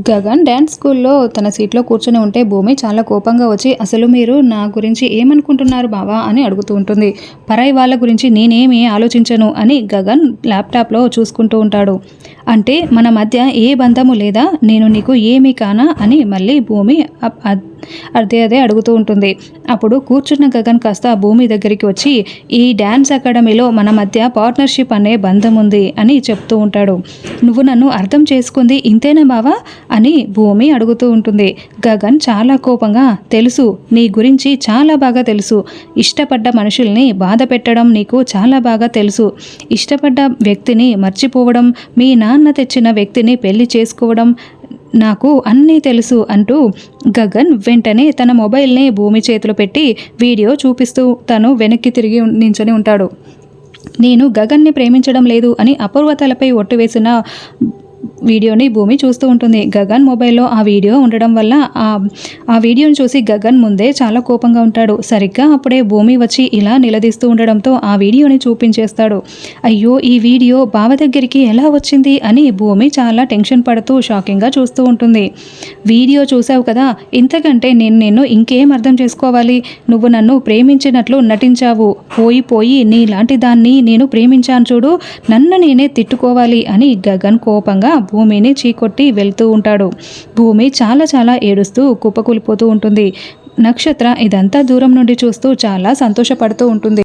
Gagan dance స్కూల్లో తన సీట్లో కూర్చొని ఉంటే భూమి చాలా కోపంగా వచ్చి అసలు మీరు నా గురించి ఏమనుకుంటున్నారు బావా? అని అడుగుతూ ఉంటుంది. పరాయి వాళ్ళ గురించి నేనేమి ఆలోచించను అని గగన్ ల్యాప్టాప్లో చూసుకుంటూ ఉంటాడు. అంటే మన మధ్య ఏ బంధము లేదా? నేను నీకు ఏమీ కానా? అని మళ్ళీ భూమి అదే అదే అడుగుతూ ఉంటుంది. అప్పుడు కూర్చున్న గగన్ కాస్త భూమి దగ్గరికి వచ్చి ఈ డ్యాన్స్ అకాడమీలో మన మధ్య పార్ట్నర్షిప్ అనే బంధం ఉంది అని చెప్తూ ఉంటాడు. నువ్వు నన్ను అర్థం చేసుకుంది ఇంతేనా బావా? అని భూమి అడుగుతూ ఉంటుంది. గగన్ చాలా కోపంగా తెలుసు నీ గురించి చాలా బాగా తెలుసు. ఇష్టపడ్డ మనుషుల్ని బాధ పెట్టడం నీకు చాలా బాగా తెలుసు. ఇష్టపడ్డ వ్యక్తిని మర్చిపోవడం మీ నాన్న తెచ్చిన వ్యక్తిని పెళ్ళి చేసుకోవడం నాకు అన్నీ తెలుసు అంటూ గగన్ వెంటనే తన మొబైల్ని భూమి చేతిలో పెట్టి వీడియో చూపిస్తూ తను వెనక్కి తిరిగి నించొని ఉంటాడు. నేను గగన్ని ప్రేమించడం లేదు అని అపూర్వతలపై ఒట్టు వేసిన వీడియోని భూమి చూస్తూ ఉంటుంది. గగన్ మొబైల్లో ఆ వీడియో ఉండడం వల్ల ఆ ఆ వీడియోని చూసి గగన్ ముందే చాలా కోపంగా ఉంటాడు. సరిగ్గా అప్పుడే భూమి వచ్చి ఇలా నిలదీస్తూ ఉండడంతో ఆ వీడియోని చూపించేస్తాడు. అయ్యో ఈ వీడియో బావ దగ్గరికి ఎలా వచ్చింది అని భూమి చాలా టెన్షన్ పడుతూ షాకింగ్గా చూస్తూ ఉంటుంది. వీడియో చూసావు కదా ఇంతకంటే నేను నిన్ను ఇంకేం అర్థం చేసుకోవాలి? నువ్వు నన్ను ప్రేమించినట్లు నటించావు. పోయి పోయి నీలాంటి దాన్ని నేను ప్రేమించాను చూడు నన్ను నేనే తిట్టుకోవాలి అని గగన్ కోపంగా భూమిని చీకొట్టి వెళ్తూ ఉంటాడు. భూమి చాలా చాలా ఏడుస్తూ కుప్పకూలిపోతూ ఉంటుంది. నక్షత్ర ఇదంతా దూరం నుండి చూస్తూ చాలా సంతోషపడుతూ ఉంటుంది.